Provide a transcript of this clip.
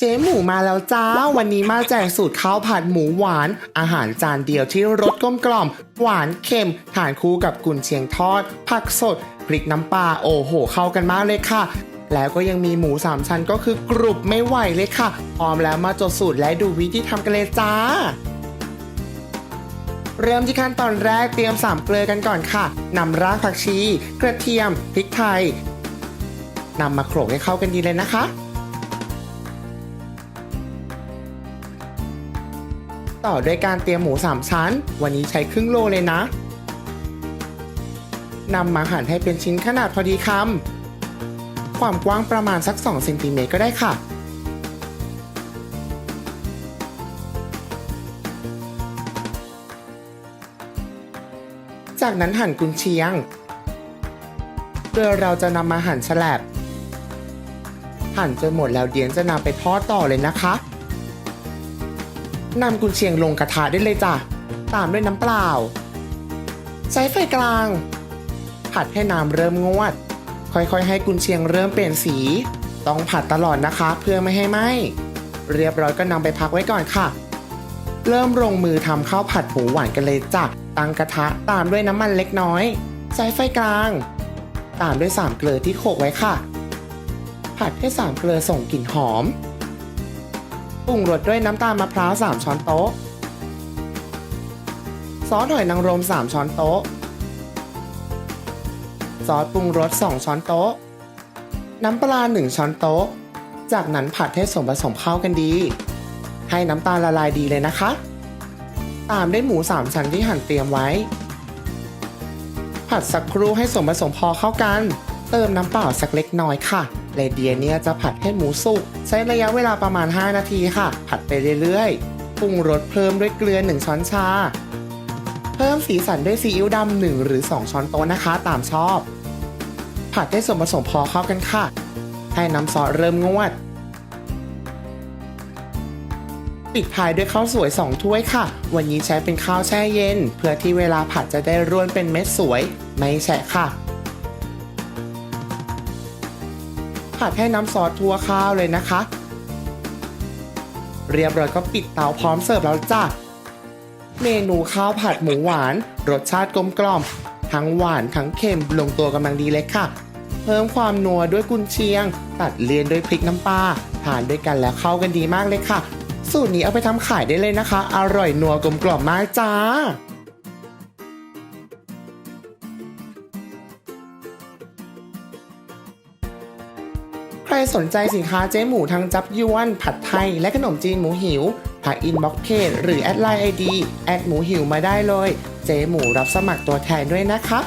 เจ๊หมูมาแล้วจ้า วันนี้มาแจกสูตรข้าวผัดหมูหวาน อาหารจานเดียวที่รสกลมกล่อม หวานเค็มทานคู่กับกุนเชียงทอด ผักสด พริกน้ำปลาโอ้โห เข้ากันมากเลยค่ะ แล้วก็ยังมีหมูสามชั้นก็คือกรุบไม่ไหวเลยค่ะ พร้อมแล้วมาจดสูตรและดูวิธีทำกันเลยจ้า เริ่มที่ขั้นตอนแรกเตรียมสามเกลือกันก่อนค่ะนำรากผักชี กระเทียมพริกไทยนำมาโขลกให้เข้ากันดีเลยนะคะ ต่อด้วยการเตรียมหมูสามชั้น วันนี้ใช้ครึ่งโลเลยนะนำมาหั่นให้เป็นชิ้นขนาดพอดีคำความกว้างประมาณสัก2เซนติเมตรก็ได้ค่ะ จากนั้นหั่นกุนเชียงโดยเราจะนำมาหั่นแฉลบหั่นจนหมดแล้วเดียนจะนำไปทอดต่อเลยนะคะ นำกุนเชียงลงกระทะได้เลยจ้ะ ตามด้วยน้ำเปล่า ใช้ไฟกลาง ผัดให้น้ำเริ่มงวด ค่อยๆ ให้กุนเชียงเริ่มเปลี่ยนสี ต้องผัดตลอดนะคะเพื่อไม่ให้ไหม้ เรียบร้อยก็นำไปพักไว้ก่อนค่ะ เริ่มลงมือทำข้าวผัดหมูหวานกันเลยจ้ะ ตั้งกระทะตามด้วยน้ำมันเล็กน้อย ใช้ไฟกลาง ตามด้วยสามเกลือที่โขกไว้ค่ะ ผัดให้สามเกลือส่งกลิ่นหอม ปรุงรสด้วยน้ำตาลมะพร้าว 3 ช้อนโต๊ะ ซอสหอยนางรม 3 ช้อนโต๊ะ ซอสปรุงรส 2 ช้อนโต๊ะ น้ำปลา 1 ช้อนโต๊ะ จากนั้นผัดให้ส่วนผสมเข้ากันดี ให้น้ำตาลละลายดีเลยนะคะ ตามด้วยหมู 3 ชั้นที่หั่นเตรียมไว้ ผัดสักครู่ให้ส่วนผสมพอเข้ากัน เติมน้ำเปล่าสักเล็กน้อยค่ะเลเดียเนี่ยจะผัดให้หมูสุก ใช้ระยะเวลาประมาณ 5 นาทีค่ะ ผัดไปเรื่อยๆปรุงรสเพิ่มด้วยเกลือ 1 ช้อนชา เพิ่มสีสันด้วยซีอิ๊วดำหนึ่งหรือ 2 ช้อนโต๊ะนะคะ ตามชอบ ผัดให้ส่วนผสมพอเข้ากันค่ะ ให้น้ำซอสเริ่มงวด ปิดท้ายด้วยข้าวสวย 2 ถ้วยค่ะ วันนี้ใช้เป็นข้าวแช่เย็น เพื่อที่เวลาผัดจะได้ร่วนเป็นเม็ดสวย ไม่แฉะค่ะ ผัดให้น้ำซอสทั่วข้าวเลยนะคะ เรียบร้อยก็ปิดเตาพร้อมเสิร์ฟแล้วจ้ะ เมนูข้าวผัดหมูหวาน รสชาติกลมกล่อม ทั้งหวานทั้งเค็มลงตัวกำลังดีเลยค่ะ เพิ่มความนัวด้วยกุนเชียง ตัดเลียนด้วยพริกน้ำปลาทานด้วยกันแล้วเข้ากันดีมากเลยค่ะ สูตรนี้เอาไปทำขายได้เลยนะคะ อร่อยนัวกลมกล่อมมากจ้า รสนใจสินค้าเจ๊หมูทั้งจับยวน ผัดไทย และขนมจีนหมูหิวทักอินบ็อกเพจหรือแอดไลน์ไอดีแอดหมูหิวมาได้เลย เจ๊หมูรับสมัครตัวแทนด้วยนะคะ